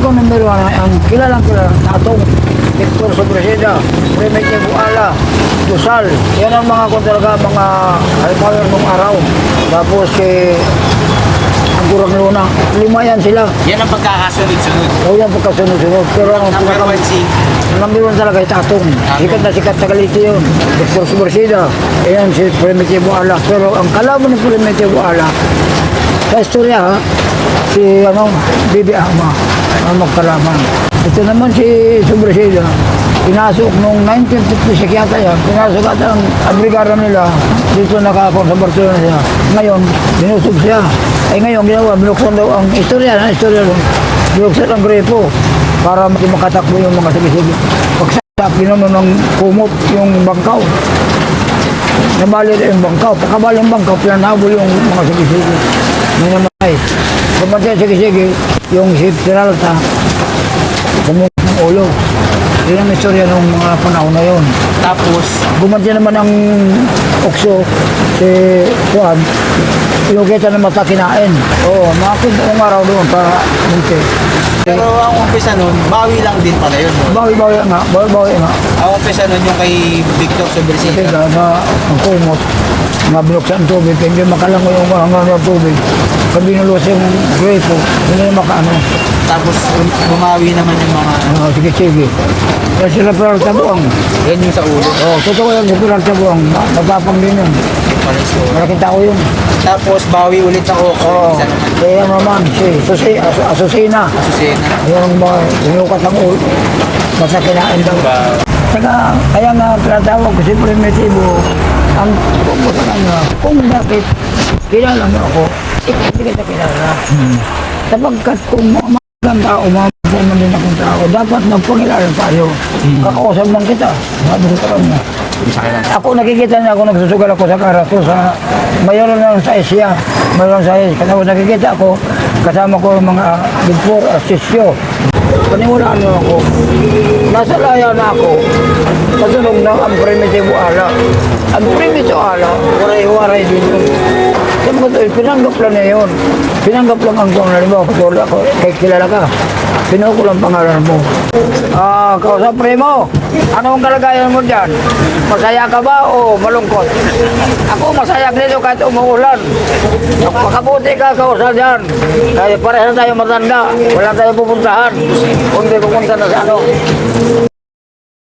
ko number one, ang kilalang kilalang natong Victor Sobreseda, Primitive Ala, Dusal. Yan ang mga kung talaga mga high nung araw. Tapos eh, ang kurang luna. Lima yan sila. Yan ang pagkakasunod-sunod. O yan pagkasunod-sunod. Pero ang Number pinaka- one si Number one talaga ay Tatong. Sikat na sikat sa Galite yun. Victor Subversida. Ayan si Primitivo Ala. Pero ang kalaban ng Primitivo Ala, sa istorya si ano, Bibi Ama ang magkalaban. Ito naman si Subversida. Pinasok noong 1956 yata yan. Pinasok at ang abrigara nila. Dito nakakon sa Barcelona siya. Ngayon, binusog siya. Ay ngayon, ginawa, binuksan daw ang istorya na istorya doon. Binuksan ang grepo para makatakbo yung mga sige-sige. Pagsak, ginawa ng kumot yung bangkaw. Nabali na yung bangkaw. Pagkabali yung bangkaw, pinanabol yung mga sige-sige. May namatay. Pumatay sige-sige, yung si Peralta, kumot ng ulo. Yun ang istorya ng mga panahon na yun. tapos Gumanti naman ang ukso si Juan. Yung kita na mata kinain. Oo, makakit ang araw doon para munti. pero ang umpisa nun, bawi lang din pala yun. Bawi-bawi nga, bawi-bawi nga. Ang umpisa nun yung kay Victor Kasi Sobresita. na, na ang kumot, mga binuksan ang tubig, hindi makalango yung hanggang ng tubig. Pag binulos yung grapo, hindi na makaano. Tapos bum- bumawi naman yung mga, Ano, sige, sige. Kaya sila Pilar Tabuang. yan yung sa ulo. Oo, totoo yan, si Pilar Tabuang. Matapang din yun. Malaking tao yun. Tapos bawi ulit ng Oko. Oo, Isa naman. kaya naman, si Susi, Asu- Asusina. Asusena. Yung mga sinukat ng ulo. Basta kinain daw. Saka, kaya nga tinatawag ko si Primitivo, ang tungkol sa kanya, kung bakit kilala mo ako, ikaw hindi kita kilala. Sapagkat kung mga tao, mga magandang din akong tao, dapat magpangilala tayo. Kakausap lang kita. Sabi ko sa kanya. Ako nakikita niya ako, nagsusugal ako sa karato sa mayroon na sa Asia. Mayroon sa Asia. Kasi ako nakikita ako, kasama ko mga before asisyo. Paniwalaan mo ako. Nasa laya na ako. Kasunod na ang primitivo ala. Ang primitivo ala, waray-waray din yun. "Tol, pinanggap lang na yun. Pinanggap lang ang kung halimbawa, katulad ako, kay kilala ka. Pinuha ko lang pangalan mo. Ah, kausap primo, anong kalagayan mo dyan? Masaya ka ba o malungkot? Ako masaya dito kahit umuulan. Makabuti ka kausap dyan. Kaya pareha tayo matanda. Wala tayo pupuntahan. Kung di pupunta na sa ano.